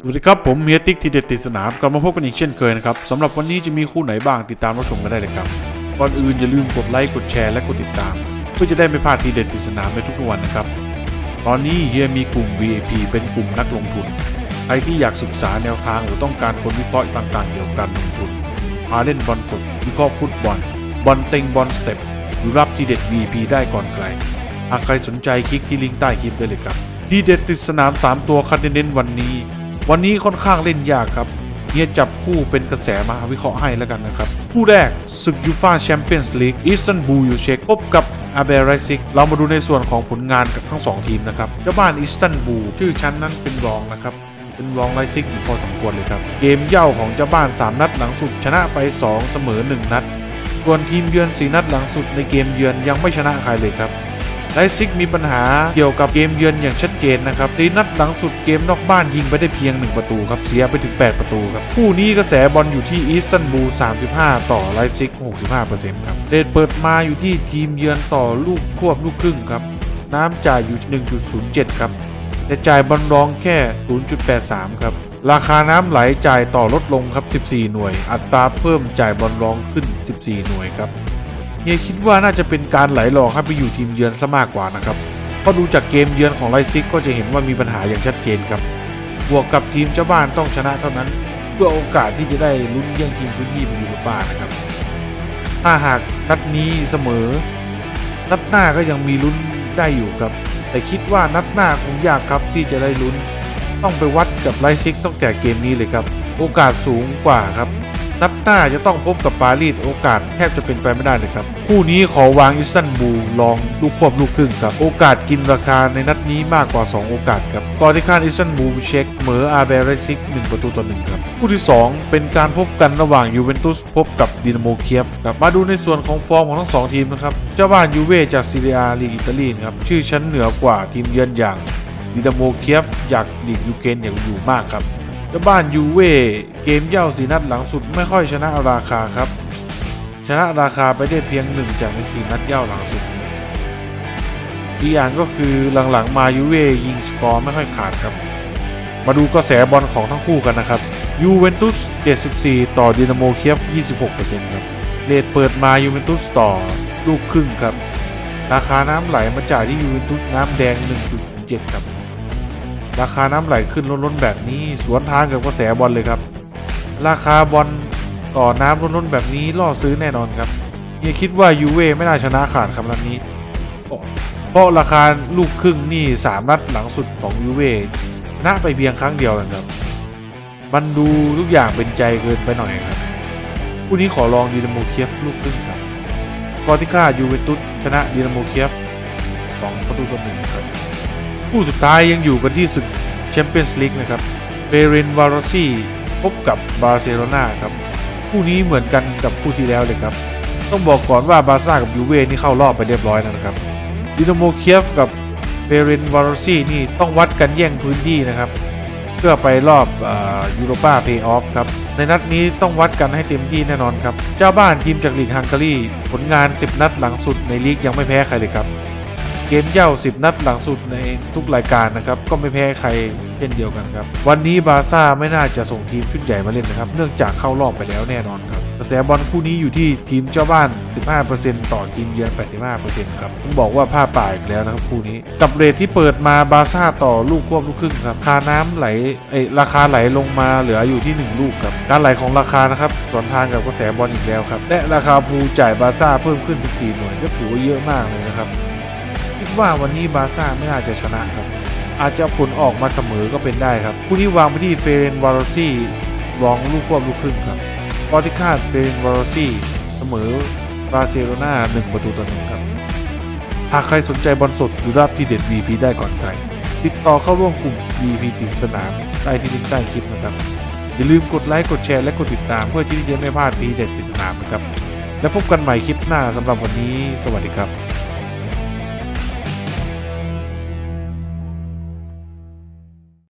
สวัสดีครับ ผมเมียติ๊กทีเด็ดติดสนามกลับมาพบกันอีกเช่นเคยนะครับสำหรับวันนี้จะมีคู่ไหนบ้างติดตามรับชมกันได้เลยครับก่อนอื่นอย่าลืมกดไลค์กดแชร์และกดติดตาม เพื่อจะได้ไม่พลาดทีเด็ดติดสนามในทุกๆวันนะครับตอนนี้เฮียมีกลุ่ม VIP เป็นกลุ่มนักลงทุนใครที่อยากศึกษาแนวทางหรือต้องการคนวิเคราะห์ต่างๆเกี่ยวกับการลงทุนมาเล่นบอลสดวิเคราะห์ฟุตบอลบอลเต็งบอลสเต็ปหรือรับทีเด็ด VIP ได้ก่อนใครหากใครสนใจคลิกที่ลิงก์ใต้คลิปได้เลยครับทีเด็ดติดสนาม 3 ตัวคันเน้นๆวันนี้ วันนี้ค่อนข้างเล่นยากครับเฮียจับคู่เป็นกระแสมาวิเคราะห์ให้แล้วกันนะครับ คู่แรกศึกยูฟาแชมเปี้ยนส์ลีกอิสตันบูลยูเชคพบกับอาเบรซิก เรามาดูในส่วนของผลงานกับทั้ง 2 ทีมนะครับ เจ้าบ้านอิสตันบูลชื่อชั้นนั้นเป็นรองนะครับเป็นรองไลซิกอยู่พอสมควรเลยครับ เกมเย่าของเจ้าบ้าน 3 นัดหลังสุดชนะไป 2 เสมอ 1 นัด ส่วนทีมเยือน 4 นัดหลังสุดในเกมเยือนยังไม่ชนะใครเลยครับ ไลฟ์ซิกมีปัญหาเกี่ยวกับเกมเยือนอย่างชัดเจนนะครับตีนัดหลังสุดเกมนอกบ้านยิงไปได้เพียง 1 ประตูครับเสียไปถึง 8 ประตูครับคู่นี้กระแสบอลอยู่ที่อีสตันบูล 35 ต่อไลฟ์ซิก 65%ครับเดทเปิดมาอยู่ที่ทีมเยือนต่อลูกควบลูกครึ่งครับน้ำจ่ายอยู่ 1.07 ครับแต่จ่ายบอลรองแค่ 0.83 ครับ ราคาน้ำไหลจ่ายต่อลดลงครับ 14 หน่วย อัตราเพิ่มจ่ายบอลรองขึ้น 14 หน่วยครับ เฮียคิดว่าน่าจะเป็นการไหลหลอกให้ไปอยู่ทีมเยือนซะมากกว่านะครับเพราะดูจากเกมเยือนของไลซิกก็จะเห็นว่ามีปัญหาอย่างชัดเจนครับ บวกกับทีมเจ้าบ้านต้องชนะเท่านั้น เพื่อโอกาสที่จะได้ลุ้นแย่งทีมพื้นที่ไปอยู่กับบ้านนะครับ ถ้าหากนัดนี้เสมอ นัดหน้าก็ยังมีลุ้นได้อยู่ครับ แต่คิดว่านัดหน้าคงยากครับที่จะได้ลุ้น ต้องไปวัดกับไลซิกตั้งแต่เกมนี้เลยครับ โอกาสสูงกว่าครับ นัดหน้าจะต้องพบกับปารีสโอกาสแทบจะเป็นไปไม่ได้เลยครับ คู่นี้ขอวางอิสตันบูลลองลูกควบลูกครึ่งครับ โอกาสกินราคาในนัดนี้มากกว่า 2 โอกาสครับก่อนที่ข้านอิสตันบูลเช็คเหมออาเบรซิก 1 ประตูต่อ1ครับ คู่ที่ 2 เป็นการพบกันระหว่างยูเวนตุสพบกับดินาโมเคียฟครับมาดูในส่วนของฟอร์มของทั้งสองทีมนะครับเจ้าบ้านยูเว่จากซีเรียลีกอิตาลีครับชื่อชั้นเหนือกว่าทีมเยือนอย่างดินาโมเคียฟจากลีกยูเครนอย่างอยู่มากครับ จ้าบ้านยูเว่เกมเย่าสีนัดหลังสุดไม่ค่อยชนะราคาครับ ชนะราคาไปได้เพียงหนึ่งจากในสีนัดเย่าหลังสุดอีกอย่างก็คือหลังๆมายูเว่ยิงสกอร์ไม่ค่อยขาดครับ มาดูกระแสบอลของทั้งคู่กันนะครับยูเวนตุส 74 ต่อดินาโมเคียฟ 26%ครับเลทเปิดมายูเวนตุสต่อลูกครึ่งครับ ราคาน้ำไหลมาจ่ายที่ยูเวนตุสน้ำแดง 1.7 ครับ ราคาน้ำไหลขึ้นล้นๆแบบนี้ สวนทางกับกระแสบอลเลยครับ ราคาบอลต่อน้ำล้นๆแบบนี้ล่อซื้อแน่นอนครับเฮียคิดว่ายูเว่ไม่น่าชนะขาดคำนัดนี้ เพราะราคาลูกครึ่งนี่สามนัดหลังสุดของยูเว่ชนะไปเพียงครั้งเดียวนะครับ มันดูทุกอย่างเป็นใจเกินไปหน่อยครับคู่นี้ขอลองดีนาโมเคียฟลูกครึ่งครับกอติก้ายูเวนตุสชนะดีนาโมเคียฟสองประตูต่อหนึ่งครับ คู่สุดท้ายยังอยู่กันที่ศึกแชมเปี้ยนส์ลีกนะครับเบรินวารอซี่พบกับบาร์เซโลนาครับคู่นี้เหมือนกันกับคู่ที่แล้วเลยครับ ต้องบอกก่อนว่าบาร์ซ่ากับยูเว่นี่เข้ารอบไปเรียบร้อยแล้วนะครับดินาโมเคียฟกับเบรินวารอซี่นี่ต้องวัดกันแย่งพื้นที่นะครับเพื่อไปรอบยูโรปาเพย์ออฟครับในนัดนี้ต้องวัดกันให้เต็มที่แน่นอนครับ เจ้าบ้านทีมจากลีกฮังการีผลงาน 10 นัดหลังสุดในลีกยังไม่แพ้ใครเลยครับ เกมเย่า 10 นัดหลังสุดในทุกรายการนะครับ ก็ไม่แพ้ใครเช่นเดียวกันครับ วันนี้บาร์ซ่าไม่น่าจะส่งทีมชุดใหญ่มาเล่นนะครับ เนื่องจากเข้ารอบไปแล้วแน่นอนครับ กระแสบอลคู่นี้อยู่ที่ทีมเจ้าบ้าน 15%ต่อทีมเยือน 85%ครับต้องบอกว่าผ้าป่าอีกแล้วนะครับคู่นี้ กับเรทที่เปิดมาบาร์ซ่าต่อลูกควบลูกครึ่งครับคาน้ำไหลเอราคาไหลลงมาเหลืออยู่ที่ 1 ลูกครับการไหลของราคานะครับสวนทางกับกระแสบอลอีกแล้วครับและราคาภูจ่ายบาร์ซ่าเพิ่มขึ้น 14 หน่วยก็ถือว่าเยอะมากเลยนะครับ คิดว่าวันนี้บาร์ซ่าไม่น่าจะชนะครับ อาจจะผลออกมาเสมอก็เป็นได้ครับคู่ที่วางไปที่เฟเรนวารอซี่รองลูกควบลูกครึ่งครับปอติคาดเฟเรนวารอซี่เสมอบาร์เซโลนา1ประตูต่อหนึ่งครับ หากใครสนใจบอลสดหรือรับที่เด็ด VP ได้ก่อนใครติดต่อเข้าร่วมกลุ่ม VP ติดสนามใต้ที่ลิงก์ใต้คลิปนะครับอย่าลืมกดไลค์กดแชร์และกดติดตามเพื่อที่จะไม่พลาดทีเด็ดติดสนามนะครับ แล้วพบกันใหม่คลิปหน้าสำหรับวันนี้ สวัสดีครับ